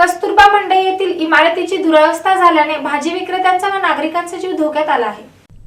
कस्तुरबा मंडई येथील इमारतीची दुरावस्था झाल्याने भाजी विक्रेत्यांचा व नागरिकांचा जीव धोक्यात आला आहे.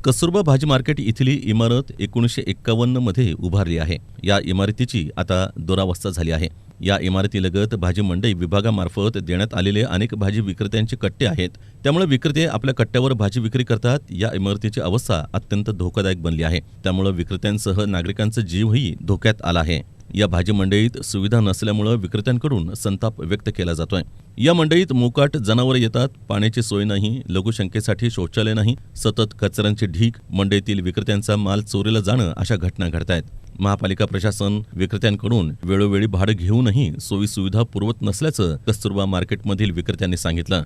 कस्तुरबा भाजी मार्केट इथली इमारत एकोणीसशे एक्कावन्नमध्ये उभारली आहे. या इमारतीची आता दुरावस्था झाली आहे. या इमारतीलगत भाजी मंडई विभागामार्फत देण्यात आलेले अनेक भाजी विक्रेत्यांचे कट्टे आहेत. त्यामुळे विक्रेते आपल्या कट्ट्यावर भाजी विक्री करतात. या इमारतीची अवस्था अत्यंत धोकादायक बनली आहे. त्यामुळे विक्रेत्यांसह नागरिकांचा जीवही धोक्यात आला आहे. या भाजी मंडईत सुविधा नसल्यामुळं विक्रेत्यांकडून संताप व्यक्त केला जातोय. या मंडईत मोकाट जनावरं येतात पाण्याची सोय नाही लघुशंकेसाठी शौचालय नाही सतत कचऱ्यांची ढीक मंडईतील विक्रेत्यांचा माल चोरीला जाणं अशा घटना घडतायत महापालिका प्रशासन विक्रेत्यांकडून वेळोवेळी भाडं घेऊनही सोयी सुविधा पुरवत नसल्याचं कस्तुरबा मार्केटमधील विक्रेत्यांनी सांगितलं.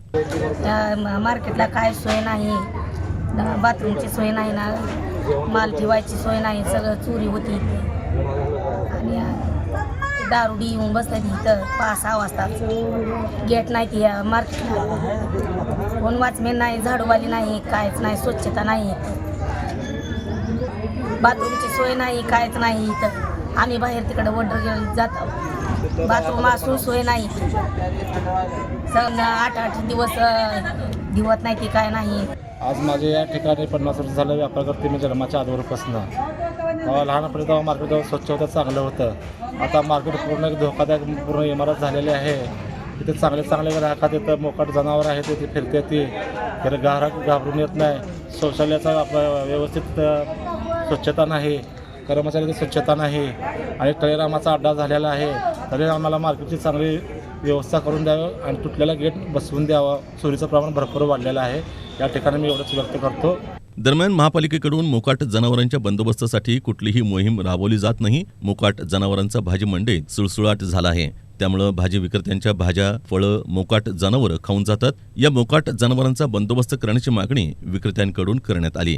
मार्केटला काय सोय नाही बाथरूमची सोय नाही ना माल ठेवायची सोय नाही सगळं चोरी होती दारुडी येऊन बसतात इथं. पाच सहा वाजता. गेट नाही ती मार्केट कोण वाचमेन नाही झाडूवाली नाही कायच नाही स्वच्छता नाही. बाथरूमची सोय नाही कायच नाही इथं. आम्ही बाहेर तिकडे वडर घेऊन जातो. बाथरूम असून सोय नाही. सगळं आठ आठ दिवस दिवत नाही ती काय नाही. आज माझे या ठिकाणी पन्नास वर्ष झालं व्यापार करते मी जन्माच्या आजवरपासून तेव्हा लहानपणी तेव्हा मार्केट जेव्हा स्वच्छ होतं चांगलं होतं. आता मार्केट पूर्ण एक धोकादायक पूर्ण इमारत झालेली आहे. तिथे चांगले चांगले ग्राहकात येतं मोकाट जनावर आहे तिथे फिरते ती. तर ग्राहक घाबरून येत नाही. शौचालयाचा आपला व्यवस्थित स्वच्छता नाही. कर्मचाऱ्याची स्वच्छता नाही. आणि तळेरामाचा अड्डा झालेला आहे. तरी मार्केटची चांगली व्यवस्था करून द्यावं आणि तुटलेला गेट बसवून द्यावा. चोरीचं प्रमाण भरपूर वाढलेलं आहे. या ठिकाणी मी एवढंच व्यक्त करतो. दरम्यान महापालिकेकडून मोकाट जनावरांच्या बंदोबस्तासाठी कुठलीही मोहीम राबवली जात नाही. मोकाट जनावरांचा भाजी मंडईत सुळसुळाट झाला आहे. त्यामुळं भाजी विक्रेत्यांच्या भाज्या फळं मोकाट जनावरं खाऊन जातात. या मोकाट जनावरांचा बंदोबस्त करण्याची मागणी विक्रेत्यांकडून करण्यात आली.